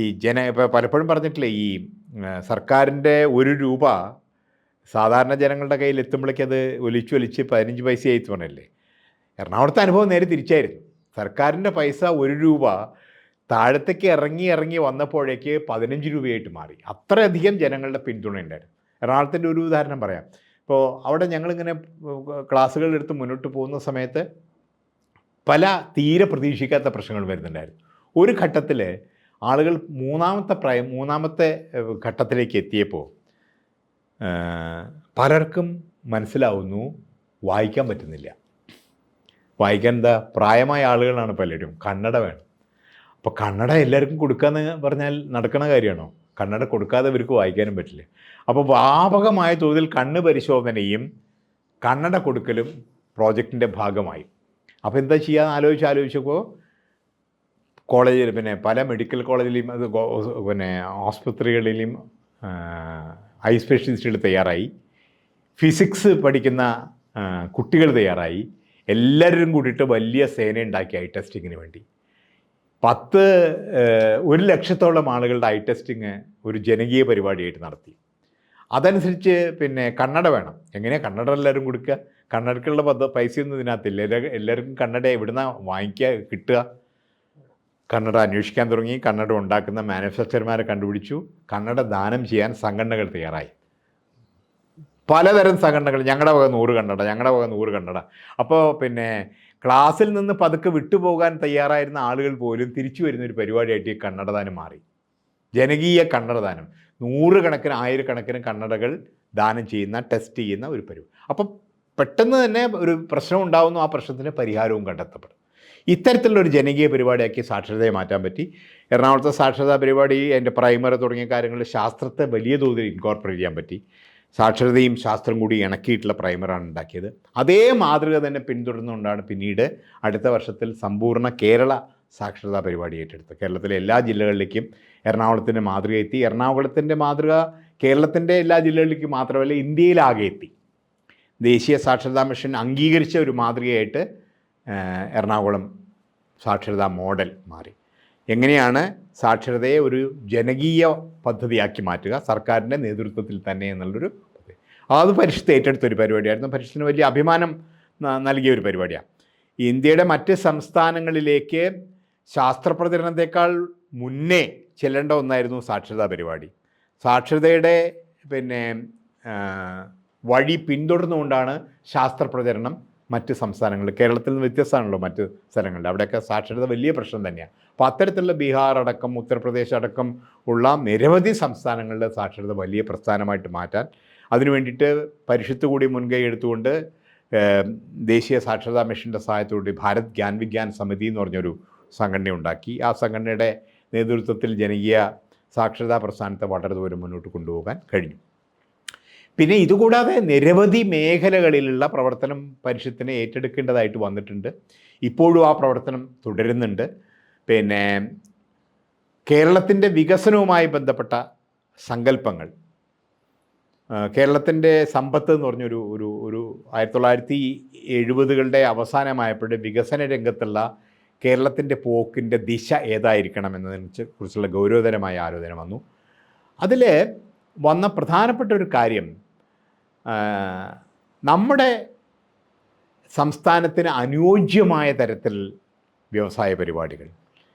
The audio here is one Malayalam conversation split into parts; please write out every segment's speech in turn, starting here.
ഈ ജന ഇപ്പോൾ പലപ്പോഴും പറഞ്ഞിട്ടില്ലേ ഈ സർക്കാരിന്റെ ഒരു രൂപ സാധാരണ ജനങ്ങളുടെ കയ്യിൽ എത്തുമ്പോഴേക്കത് ഒലിച്ച് ഒലിച്ച് പതിനഞ്ച് പൈസയായി തോന്നല്ലേ എറണാകുളത്തെ അനുഭവം നേരെ തിരിച്ചായിരുന്നു. സർക്കാരിന്റെ പൈസ ഒരു രൂപ താഴത്തേക്ക് ഇറങ്ങി ഇറങ്ങി വന്നപ്പോഴേക്ക് പതിനഞ്ച് രൂപയായിട്ട് മാറി. അത്രയധികം ജനങ്ങളുടെ പിന്തുണ ഉണ്ടായിരുന്നു. എറണാകുളത്തിന്റെ ഒരു ഉദാഹരണം പറയാം. ഇപ്പോൾ അവിടെ ഞങ്ങളിങ്ങനെ ക്ലാസ്സുകളെടുത്ത് മുന്നോട്ട് പോകുന്ന സമയത്ത് പല തീരെ പ്രതീക്ഷിക്കാത്ത പ്രശ്നങ്ങൾ വരുന്നുണ്ടായിരുന്നു. ഒരു ഘട്ടത്തിൽ ആളുകൾ മൂന്നാമത്തെ പ്രായം മൂന്നാമത്തെ ഘട്ടത്തിലേക്ക് എത്തിയപ്പോൾ പലർക്കും മനസ്സിലാവുന്നു വായിക്കാൻ പറ്റുന്നില്ല. വായിക്കാൻ എന്താ പ്രായമായ ആളുകളാണ് പലരും. കന്നഡ വേണം. അപ്പോൾ കന്നഡ എല്ലാവർക്കും കൊടുക്കാന്ന് പറഞ്ഞാൽ നടക്കണ കാര്യമാണോ? കന്നഡ കൊടുക്കാതെ ഇവർക്ക് വായിക്കാനും പറ്റില്ല. അപ്പോൾ വ്യാപകമായ തോതിൽ കണ്ണ് പരിശോധനയും കന്നഡ കൊടുക്കലും പ്രോജക്റ്റിന്റെ ഭാഗമായി. അപ്പോൾ എന്താ ചെയ്യാന്ന് ആലോചിച്ച് ആലോചിച്ചപ്പോൾ കോളേജിൽ പിന്നെ പല മെഡിക്കൽ കോളേജിലെയും അത് പിന്നെ ആസ്പത്രികളിലെയും ഐ സ്പെഷ്യലിസ്റ്റുകൾ തയ്യാറായി. ഫിസിക്സ് പഠിക്കുന്ന കുട്ടികൾ തയ്യാറായി. എല്ലാവരും കൂടിയിട്ട് വലിയ സേന ഉണ്ടാക്കി ഐ ടെസ്റ്റിങ്ങിന് വേണ്ടി. പത്ത് ഒരു ലക്ഷത്തോളം ആളുകളുടെ ഐ ടെസ്റ്റിങ് ഒരു ജനകീയ പരിപാടിയായിട്ട് നടത്തി. അതനുസരിച്ച് പിന്നെ കണ്ണട വേണം. എങ്ങനെയാണ് കണ്ണട എല്ലാവരും കൊടുക്കുക? കണ്ണടക്കുള്ള പൈസയൊന്നും ഇതിനകത്തില്ല. എല്ലാവർക്കും കണ്ണട എവിടുന്ന വാങ്ങിക്കുക കിട്ടുക? കന്നഡ അന്വേഷിക്കാൻ തുടങ്ങി. കന്നഡ ഉണ്ടാക്കുന്ന മാനുഫാക്ചർമാരെ കണ്ടുപിടിച്ചു. കന്നഡ ദാനം ചെയ്യാൻ സംഘടനകൾ തയ്യാറായി. പലതരം സംഘടനകൾ. ഞങ്ങളുടെ വക നൂറ് കന്നഡ ഞങ്ങളുടെ വക നൂറ് കന്നഡ. അപ്പോൾ പിന്നെ ക്ലാസ്സിൽ നിന്ന് പതുക്കെ വിട്ടുപോകാൻ തയ്യാറായിരുന്ന ആളുകൾ പോലും തിരിച്ചു വരുന്ന ഒരു പരിപാടിയായിട്ട് ഈ കന്നഡദാനം മാറി. ജനകീയ കന്നഡദാനം നൂറുകണക്കിന് ആയിരക്കണക്കിന് കന്നഡകൾ ദാനം ചെയ്യുന്ന ടെസ്റ്റ് ചെയ്യുന്ന ഒരു പരിപാടി. അപ്പം പെട്ടെന്ന് തന്നെ ഒരു പ്രശ്നം ഉണ്ടാകുന്നു ആ പ്രശ്നത്തിന് പരിഹാരവും കണ്ടെത്തപ്പെടും. ഇത്തരത്തിലുള്ള ഒരു ജനകീയ പരിപാടിയാക്കി സാക്ഷരതയെ മാറ്റാൻ പറ്റി. എറണാകുളത്തെ സാക്ഷരതാ പരിപാടി എന്റെ പ്രൈമറി തുടങ്ങിയ കാര്യങ്ങളിൽ ശാസ്ത്രത്തെ വലിയ തോതിൽ ഇൻകോർപ്പറേറ്റ് ചെയ്യാൻ പറ്റി. സാക്ഷരതയും ശാസ്ത്രം കൂടി ഇണക്കിയിട്ടുള്ള പ്രൈമറാണ് ഉണ്ടാക്കിയത്. അതേ മാതൃക തന്നെ പിന്തുടർന്നുകൊണ്ടാണ് പിന്നീട് അടുത്ത വർഷത്തിൽ സമ്പൂർണ കേരള സാക്ഷരതാ പരിപാടി ഏറ്റെടുത്തത്. കേരളത്തിലെ എല്ലാ ജില്ലകളിലേക്കും എറണാകുളത്തിന്റെ മാതൃക എത്തി. എറണാകുളത്തിന്റെ മാതൃക കേരളത്തിന്റെ എല്ലാ ജില്ലകളിലേക്കും മാത്രമല്ല ഇന്ത്യയിലാകെ എത്തി. ദേശീയ സാക്ഷരതാ മിഷൻ അംഗീകരിച്ച ഒരു മാതൃകയായിട്ട് എറണാകുളം സാക്ഷരതാ മോഡൽ മാറി. എങ്ങനെയാണ് സാക്ഷരതയെ ഒരു ജനകീയ പദ്ധതിയാക്കി മാറ്റുക? സർക്കാരിന്റെ നേതൃത്വത്തിൽ തന്നെ എന്നുള്ളൊരു പദ്ധതി. അത് പരിഷത്ത് ഏറ്റെടുത്തൊരു പരിപാടിയായിരുന്നു. പരിഷത്തിന് വലിയ അഭിമാനം നൽകിയ ഒരു പരിപാടിയാണ് ഇന്ത്യയുടെ മറ്റ് സംസ്ഥാനങ്ങളിലേക്ക് ശാസ്ത്രപ്രചരണത്തെക്കാൾ മുന്നേ ചെല്ലേണ്ട ഒന്നായിരുന്നു സാക്ഷരതാ പരിപാടി. സാക്ഷരതയുടെ പിന്നെ വഴി പിന്തുടർന്നുകൊണ്ടാണ് ശാസ്ത്രപ്രചരണം മറ്റ് സംസ്ഥാനങ്ങളിൽ കേരളത്തിൽ നിന്ന് വ്യത്യസ്തമാണല്ലോ മറ്റ് സ്ഥലങ്ങളിൽ. അവിടെയൊക്കെ സാക്ഷരത വലിയ പ്രശ്നം തന്നെയാണ് അപ്പോൾ അത്തരത്തിലുള്ള ബീഹാർ അടക്കം ഉത്തർപ്രദേശ് അടക്കം ഉള്ള നിരവധി സംസ്ഥാനങ്ങളുടെ സാക്ഷരത വലിയ പ്രസ്ഥാനമായിട്ട് മാറ്റാൻ അതിനു വേണ്ടിയിട്ട് പരിഷത്ത് കൂടി മുൻകൈ എടുത്തുകൊണ്ട് ദേശീയ സാക്ഷരതാ മിഷന്റെ സഹായത്തോടെ ഭാരത് ജ്ഞാൻ വിജ്ഞാൻ സമിതി എന്ന് പറഞ്ഞൊരു സംഘടന ഉണ്ടാക്കി. ആ സംഘടനയുടെ നേതൃത്വത്തിൽ ജനകീയ സാക്ഷരതാ പ്രസ്ഥാനത്തെ വളരെ ദൂരം മുന്നോട്ട് കൊണ്ടുപോകാൻ കഴിഞ്ഞു. പിന്നെ ഇതുകൂടാതെ നിരവധി മേഖലകളിലുള്ള പ്രവർത്തനം പരിഷത്തിനെ ഏറ്റെടുക്കേണ്ടതായിട്ട് വന്നിട്ടുണ്ട്. ഇപ്പോഴും ആ പ്രവർത്തനം തുടരുന്നുണ്ട്. പിന്നെ കേരളത്തിന്റെ വികസനവുമായി ബന്ധപ്പെട്ട സങ്കല്പങ്ങൾ. കേരളത്തിന്റെ സമ്പത്ത് എന്ന് പറഞ്ഞൊരു ഒരു ഒരു ആയിരത്തി തൊള്ളായിരത്തി എഴുപതുകളുടെ അവസാനമായപ്പോഴും വികസന രംഗത്തുള്ള കേരളത്തിന്റെ പോക്കിന്റെ ദിശ ഏതായിരിക്കണം എന്നതിനെ കുറിച്ചുള്ള ഗൗരവതരമായ ആലോചന വന്നു. അതിൽ വന്ന പ്രധാനപ്പെട്ട ഒരു കാര്യം നമ്മുടെ സംസ്ഥാനത്തിന് അനുയോജ്യമായ തരത്തിൽ വ്യവസായ പരിപാടികൾ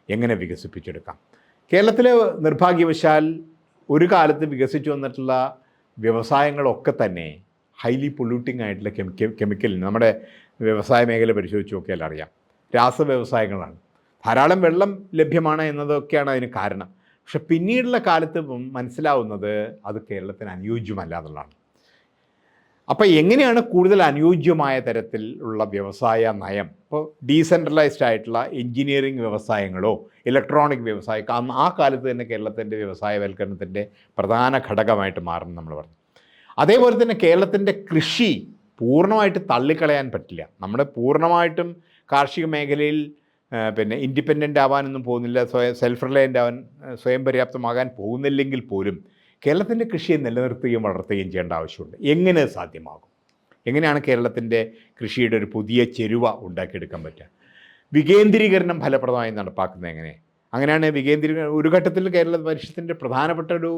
എങ്ങനെ വികസിപ്പിച്ചെടുക്കാം? കേരളത്തിലെ നിർഭാഗ്യവശാൽ ഒരു കാലത്ത് വികസിച്ചു വന്നിട്ടുള്ള വ്യവസായങ്ങളൊക്കെ തന്നെ ഹൈലി പൊല്യൂട്ടിംഗ് ആയിട്ടുള്ള കെമിക്ക കെമിക്കൽ നമ്മുടെ വ്യവസായ മേഖല പരിശോധിച്ച് നോക്കിയാൽ അറിയാം. രാസ വ്യവസായങ്ങളാണ്. ധാരാളം വെള്ളം ലഭ്യമാണ് എന്നതൊക്കെയാണ് അതിന് കാരണം. പക്ഷെ പിന്നീടുള്ള കാലത്ത് മനസ്സിലാവുന്നത് അത് കേരളത്തിന് അനുയോജ്യമല്ല എന്നുള്ളതാണ്. അപ്പോൾ എങ്ങനെയാണ് കൂടുതൽ അനുയോജ്യമായ തരത്തിലുള്ള വ്യവസായ നയം? ഇപ്പോൾ ഡീസെൻട്രലൈസ്ഡ് ആയിട്ടുള്ള എഞ്ചിനീയറിംഗ് വ്യവസായങ്ങളോ ഇലക്ട്രോണിക് വ്യവസായ ആ കാലത്ത് തന്നെ കേരളത്തിന്റെ വ്യവസായവൽക്കരണത്തിന്റെ പ്രധാന ഘടകമായിട്ട് മാറും നമ്മൾ പറഞ്ഞു. അതേപോലെ തന്നെ കേരളത്തിന്റെ കൃഷി പൂർണമായിട്ട് തള്ളിക്കളയാൻ പറ്റില്ല. നമ്മുടെ പൂർണമായിട്ടും കാർഷിക മേഖലയിൽ പിന്നെ ഇൻഡിപെൻഡന്റ് ആവാനൊന്നും പോകുന്നില്ല സ്വയം സെൽഫ് റിലയന്റ് ആവാൻ സ്വയം പര്യാപ്തമാകാൻ പോകുന്നില്ലെങ്കിൽ പോലും കേരളത്തിന്റെ കൃഷിയെ നിലനിർത്തുകയും വളർത്തുകയും ചെയ്യേണ്ട ആവശ്യമുണ്ട്. എങ്ങനെ സാധ്യമാകും? എങ്ങനെയാണ് കേരളത്തിന്റെ കൃഷിയുടെ ഒരു പുതിയ ചെരുവ ഉണ്ടാക്കിയെടുക്കാൻ പറ്റുക? വികേന്ദ്രീകരണം ഫലപ്രദമായി നടപ്പാക്കുന്നത് എങ്ങനെ? അങ്ങനെയാണ് വികേന്ദ്രീകരണം ഒരു ഘട്ടത്തിൽ കേരള പരിഷത്തിന്റെ പ്രധാനപ്പെട്ട ഒരു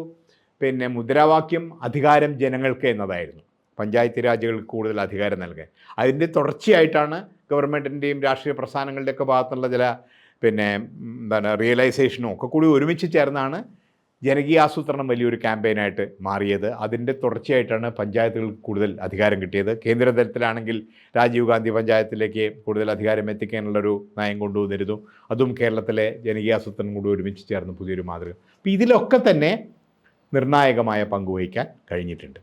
പിന്നെ മുദ്രാവാക്യം അധികാരം ജനങ്ങൾക്ക് എന്നതായിരുന്നു. പഞ്ചായത്ത് രാജുകൾക്ക് കൂടുതൽ അധികാരം നൽകാൻ. അതിന്റെ തുടർച്ചയായിട്ടാണ് ഗവൺമെന്റിന്റെയും രാഷ്ട്രീയ പ്രസ്ഥാനങ്ങളുടെയൊക്കെ ഭാഗത്തുള്ള ചില പിന്നെ എന്താണ് റിയലൈസേഷനും ഒക്കെ കൂടി ഒരുമിച്ച് ചേർന്നാണ് ജനകീയാസൂത്രണം വലിയൊരു ക്യാമ്പയിനായിട്ട് മാറിയത്. അതിന്റെ തുടർച്ചയായിട്ടാണ് പഞ്ചായത്തുകൾക്ക് കൂടുതൽ അധികാരം കിട്ടിയത്. കേന്ദ്ര തലത്തിലാണെങ്കിൽ രാജീവ് ഗാന്ധി പഞ്ചായത്തിലേക്ക് കൂടുതൽ അധികാരം എത്തിക്കാനുള്ളൊരു നയം കൊണ്ടുവന്നിരുന്നു. അതും കേരളത്തിലെ ജനകീയാസൂത്രണം കൂടി ഒരുമിച്ച് ചേർന്ന് പുതിയൊരു മാതൃക. അപ്പോൾ ഇതിലൊക്കെ തന്നെ നിർണായകമായ പങ്കുവഹിക്കാൻ കഴിഞ്ഞിട്ടുണ്ട്.